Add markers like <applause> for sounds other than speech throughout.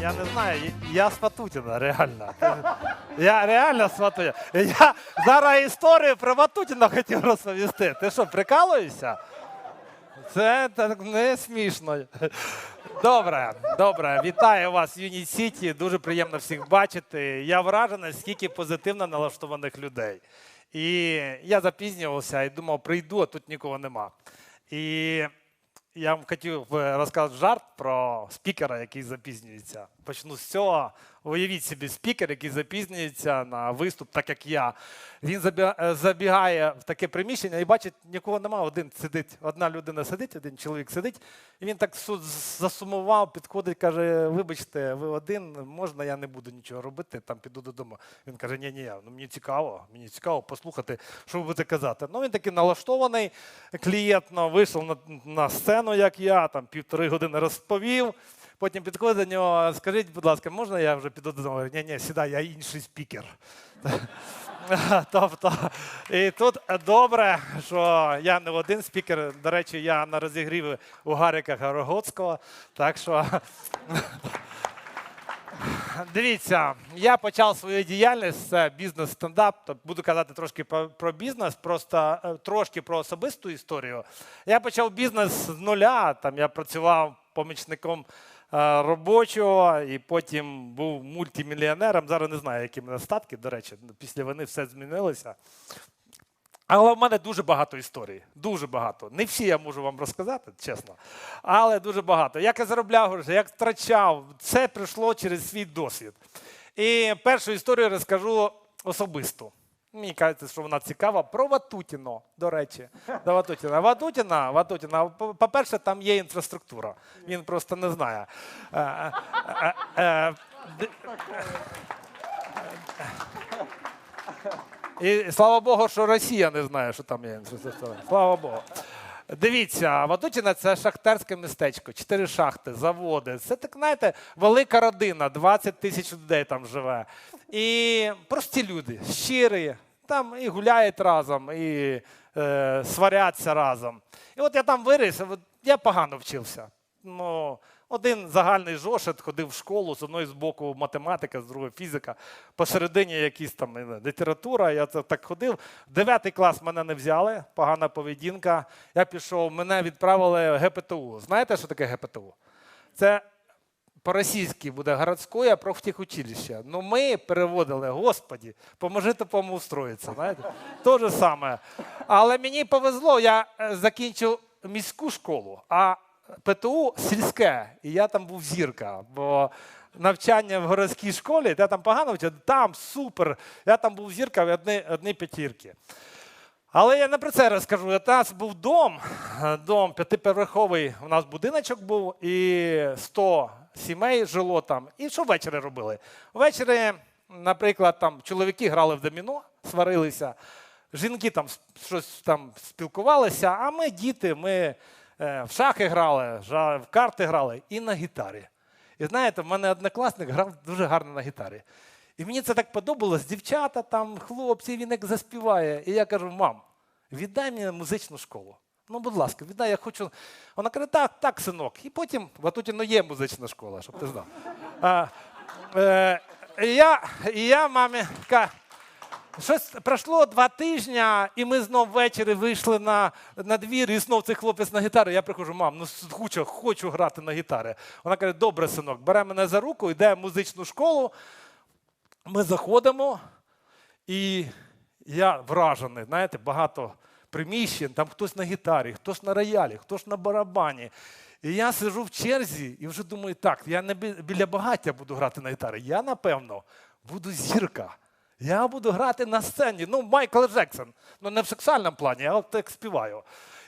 я не знаю, я з Ватутіна, реально. Я реально з Ватутіна. Я зараз історію про Ватутіна хотів розповісти. Ти що, прикалуєшся? Це так не смішно. Добре, добре. Вітаю вас Юніт Сіті. Дуже приємно всіх бачити. Я вражений, скільки позитивно налаштованих людей. І я запізнювався і думав, прийду, а тут нікого нема. І я вам хотів розказати жарт про спікера, який запізнюється. Почну з цього. Уявіть собі спікер, який запізнюється на виступ, так як я. Він е, забігає в таке приміщення і бачить, нікого нема. Один сидить, одна людина сидить, один чоловік сидить. І він так засумував, підходить, каже: Вибачте, ви один, можна я не буду нічого робити, там піду додому. Він каже: Ні, ні, ну мені цікаво, мені цікаво послухати, що ви будете казати. Ну він такий налаштований, клієнтно вийшов на, на сцену, як я, там півтори години розповів. Потім підходить до нього, скажіть, будь ласка, можна я вже піду додому? Ні, ні, сідай, я інший спікер. <laughs> Тобто, і тут добре, що я не один спікер. До речі, я на розігріві у Гаріка Горогодського. Так що <laughs> дивіться, я почав свою діяльність це бізнес-стендап. Тобто буду казати трошки про, бізнес, просто е, трошки про особисту історію. Я почав бізнес з нуля. Там я працював помічником робочого і потім був мультимільйонером. Зараз не знаю, які мене статки. До речі, після війни все змінилося. Але в мене дуже багато історій. Дуже багато. Не всі я можу вам розказати, чесно. Але дуже багато. Як я заробляв як втрачав, це прийшло через свій досвід. І першу історію розкажу особисто. Мені кажеться, що вона цікава. Про Ватутіно, до речі. До Ватутіна. Ватутіна, Ватутіна, по- по-перше, там є інфраструктура. Він просто не знає. Е, е, е, І слава Богу, що Росія не знає, що там є інфраструктура. Слава Богу. Дивіться, Ватутіна це шахтерське містечко, чотири шахти, заводи. Це так, знаєте, велика родина, 20 тисяч людей там живе. І прості люди, щирі, там і гуляють разом, і е, сваряться разом. І от я там виріс, я погано вчився. Ну, один загальний жошет ходив в школу, з одної з боку математика, з другої фізика, посередині якісь там література. Я так ходив. Дев'ятий клас мене не взяли, погана поведінка. Я пішов, мене відправили ГПТУ. Знаєте, що таке ГПТУ? Це по-російськи буде городське профтехучилище. Ну ми переводили, господі, поможи тупому устроїтися. Знаєте? То же саме. Але мені повезло, я е, закінчив міську школу, а ПТУ сільське. І я там був зірка. Бо навчання в городській школі, я там погано там супер. Я там був зірка в одні, одні п'ятірки. Але я не про це розкажу. У нас був дом, дом п'ятиповерховий, у нас будиночок був, і 100 сімей жило там. І що ввечері робили? Ввечері, наприклад, там чоловіки грали в доміно, сварилися, жінки там щось там спілкувалися, а ми, діти, ми в шахи грали, в карти грали і на гітарі. І знаєте, в мене однокласник грав дуже гарно на гітарі. І мені це так подобалось. Дівчата, там, хлопці, він як заспіває. І я кажу: мам, віддай мені музичну школу. Ну, будь ласка, віддай, я хочу. Вона каже, так, так, синок. І потім в Атутіно є музична школа, щоб ти знав. А, е, і я, і я мамі кажу, Щось пройшло два тижні, і ми знов ввечері вийшли на, на двір, і знов цей хлопець на гітарі. Я приходжу, мам, ну хочу, хочу грати на гітарі. Вона каже: добре, синок, бере мене за руку, йде в музичну школу. Ми заходимо, і я вражений, знаєте, багато приміщень, там хтось на гітарі, хтось на роялі, хтось на барабані. І я сижу в черзі і вже думаю, так, я не біля багаття буду грати на гітарі. Я, напевно, буду зірка. Я буду грати на сцені. Ну, Майкл Джексон. Ну, не в сексуальному плані, я так співаю.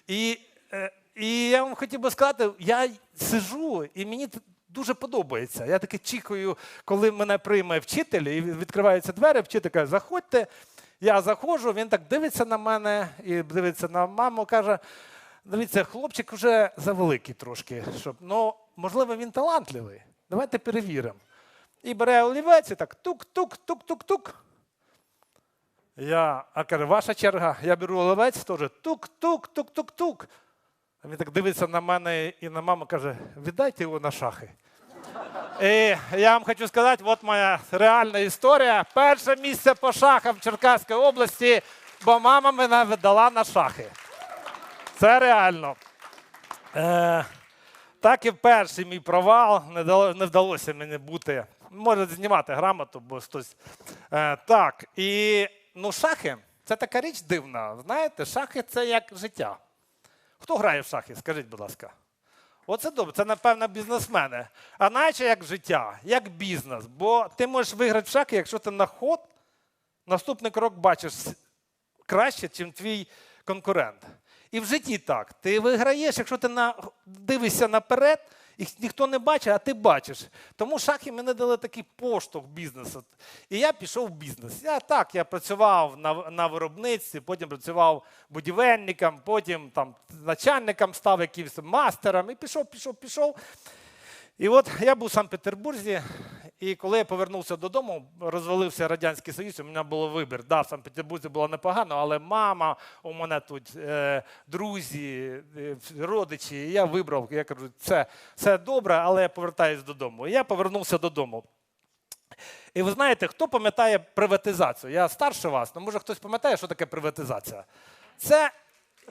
І, е, і я вам хотів би сказати, я сижу, і мені дуже подобається. Я таки чекаю, коли мене прийме вчитель, і відкриваються двері, вчитель каже, заходьте. Я заходжу, він так дивиться на мене і дивиться на маму, каже: дивіться, хлопчик вже завеликий трошки, щоб, ну, можливо, він талантливий. Давайте перевіримо. І бере олівець і так тук-тук-тук-тук-тук. Я, а каже, ваша черга, я беру олівець, теж тук-тук-тук-тук-тук. А він так дивиться на мене і на маму каже: віддайте його на шахи. І я вам хочу сказати, от моя реальна історія. Перше місце по шахам в Черкаській області, бо мама мене видала на шахи. Це реально. Е, так і перший мій провал. Не, дало, не вдалося мені бути. Може знімати грамоту, бо хтось. Е, так, і ну, шахи це така річ дивна. Знаєте, шахи це як життя. Хто грає в шахи? Скажіть, будь ласка. Оце добре, це, напевно, бізнесмени. А наче як життя, як бізнес. Бо ти можеш виграти в шахи, якщо ти на ход наступний крок бачиш краще, ніж твій конкурент. І в житті так. Ти виграєш, якщо ти на, дивишся наперед, їх ніхто не бачить, а ти бачиш. Тому шахи мені дали такий поштовх бізнесу. І я пішов в бізнес. Я так, я працював на, на виробництві, потім працював будівельником, потім там начальником став якимось мастером. І пішов, пішов, пішов. І от я був в Санкт-Петербурзі, і коли я повернувся додому, розвалився Радянський Союз, у мене було вибір. Да, в Санкт-Петербурзі було непогано, але мама, у мене тут е, друзі, е, родичі. Я вибрав, я кажу, це, це добре, але я повертаюся додому. І я повернувся додому. І ви знаєте, хто пам'ятає приватизацію? Я старше вас, але може хтось пам'ятає, що таке приватизація? Це,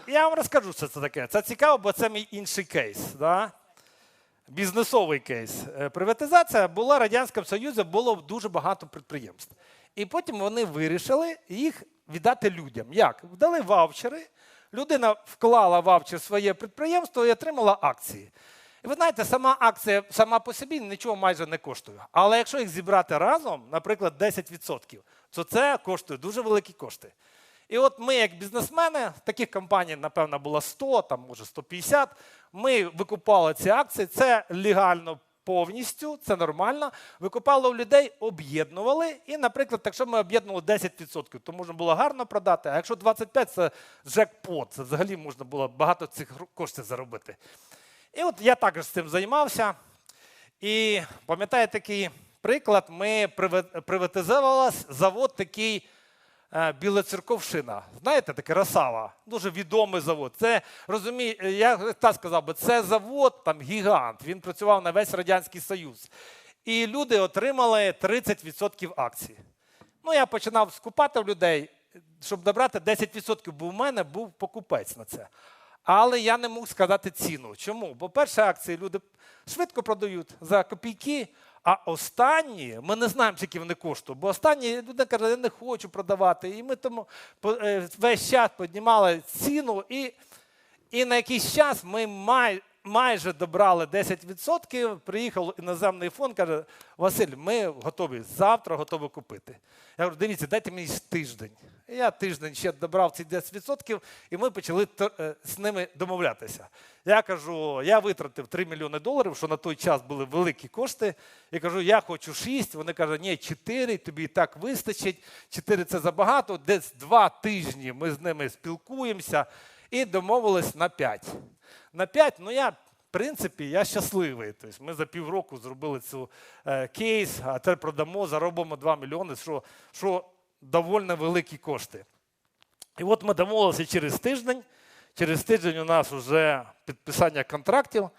я вам розкажу, що це таке. Це цікаво, бо це мій інший кейс. Да? Бізнесовий кейс. Е, Приватизація була в Радянському Союзі, було дуже багато підприємств. І потім вони вирішили їх віддати людям. Як? Вдали ваучери, людина вклала ваучер в своє підприємство і отримала акції. І ви знаєте, сама акція сама по собі нічого майже не коштує. Але якщо їх зібрати разом, наприклад, 10%, то це коштує дуже великі кошти. І от ми, як бізнесмени, таких компаній, напевно, було 100, там може 150, ми викупали ці акції, це легально повністю, це нормально. Викупали у людей, об'єднували. І, наприклад, якщо ми об'єднували 10%, то можна було гарно продати, а якщо 25% це джекпот, це взагалі можна було багато цих коштів заробити. І от я також цим займався. І пам'ятаєте такий приклад, ми приват- приватизували завод такий Білоцерковщина. Знаєте, таке Росава, дуже відомий завод. Це розумію, я так сказав би, це завод там гігант. Він працював на весь Радянський Союз. І люди отримали 30% акцій. Ну, я починав скупати в людей, щоб добрати 10%, бо в мене був покупець на це. Але я не мог сказати ціну. Чому? Бо перші акції люди швидко продають за копійки, а останні ми не знаємо, скільки вони коштують. Бо останні люди кажуть, я не хочу продавати. І ми тому е, весь час піднімали ціну, і, і на якийсь час ми май, майже добрали 10%. Приїхав іноземний фонд, каже: Василь, ми готові завтра готові купити. Я говорю, дивіться, дайте мені тиждень. І я тиждень ще добрав ці 10%, і ми почали е, з ними домовлятися. Я кажу, я витратив 3 мільйони доларів, що на той час були великі кошти. Я кажу, я хочу 6. Вони кажуть, ні, 4, тобі і так вистачить. 4 це забагато. Десь 2 тижні ми з ними спілкуємося і домовились на 5. На 5, ну я. В принципі, я щасливий. Тобто ми за півроку зробили цю е, кейс, а тепер продамо, заробимо 2 мільйони, що, що доволі великі кошти. І от ми домовилися через тиждень. Через тиждень у нас вже підписання контрактів.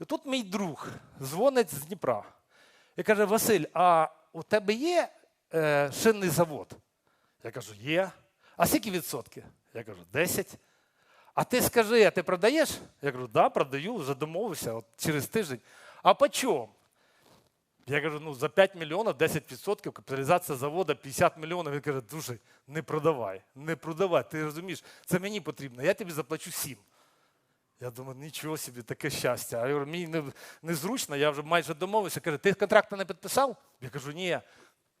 І тут мій друг дзвонить з Дніпра і каже: Василь, а у тебе є е, шинний завод? Я кажу, є. А скільки відсотків? Я кажу, 10. А ти скажи, а ти продаєш? Я кажу, да, продаю, вже домовився от через тиждень. А по чому? Я кажу, ну за 5 мільйонів 10% капіталізація заводу 50 мільйонів. Він каже, дуже не продавай, не продавай. Ти розумієш, це мені потрібно, я тобі заплачу 7. Я думаю, нічого собі, таке щастя. А я говорю, мені не, незручно, я вже майже домовився. Каже, ти контракт не підписав? Я кажу, ні,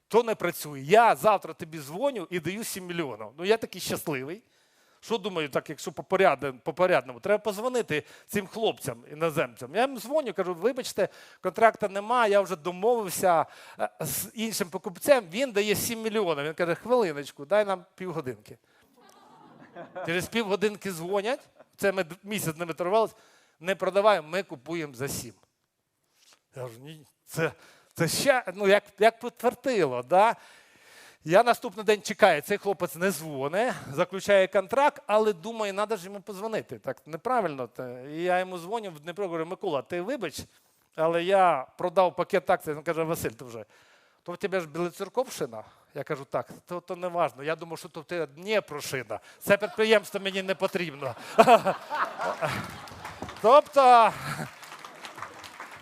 то не працює. Я завтра тобі дзвоню і даю 7 мільйонів. Ну я такий щасливий. Що думаю, так, якщо по порядному, по порядному, треба позвонити цим хлопцям, іноземцям. Я їм дзвоню, кажу, вибачте, контракту немає, я вже домовився е, з іншим покупцем, він дає 7 мільйонів. Він каже, хвилиночку, дай нам півгодинки. Через півгодинки дзвонять, це ми місяць ними торгувалися, не продаваємо, ми купуємо за 7. Я кажу, ні, це, це ще, ну, як, як підтвердило, да? Я наступний день чекаю, цей хлопець не дзвоне, заключає контракт, але думає, треба ж йому позвонити. Так неправильно. І я йому дзвоню в Дніпро, говорю, Микола, ти вибач, але я продав пакет акцій. Він каже, Василь, ти вже, то в тебе ж білоцерковщина? Я кажу, так, то, то не важно. Я думав, що то в тебе Дніпрошина. Це підприємство мені не потрібно. <laughs> тобто,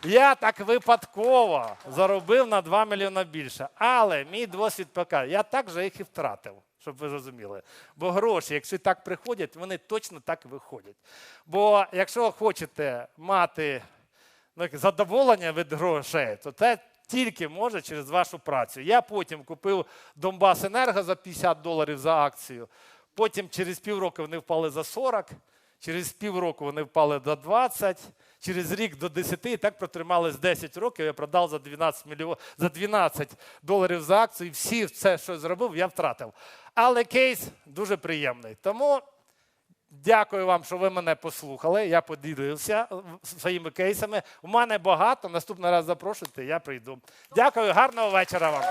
я так випадково заробив на 2 мільйони більше. Але мій досвід показує, я так же їх і втратив, щоб ви розуміли. Бо гроші, якщо так приходять, вони точно так виходять. Бо якщо хочете мати ну, задоволення від грошей, то це тільки може через вашу працю. Я потім купив Донбас Енерго за 50 доларів за акцію. Потім через півроку вони впали за 40, через півроку вони впали до 20, через рік до 10, і так протримались 10 років. Я продав за 12 мільйон, за 12 доларів за акцію. І всі це, що зробив, я втратив. Але кейс дуже приємний. Тому Дякую вам, що ви мене послухали. Я поділився своїми кейсами. У мене багато. Наступний раз запрошуйте, я прийду. Дякую, гарного вечора вам.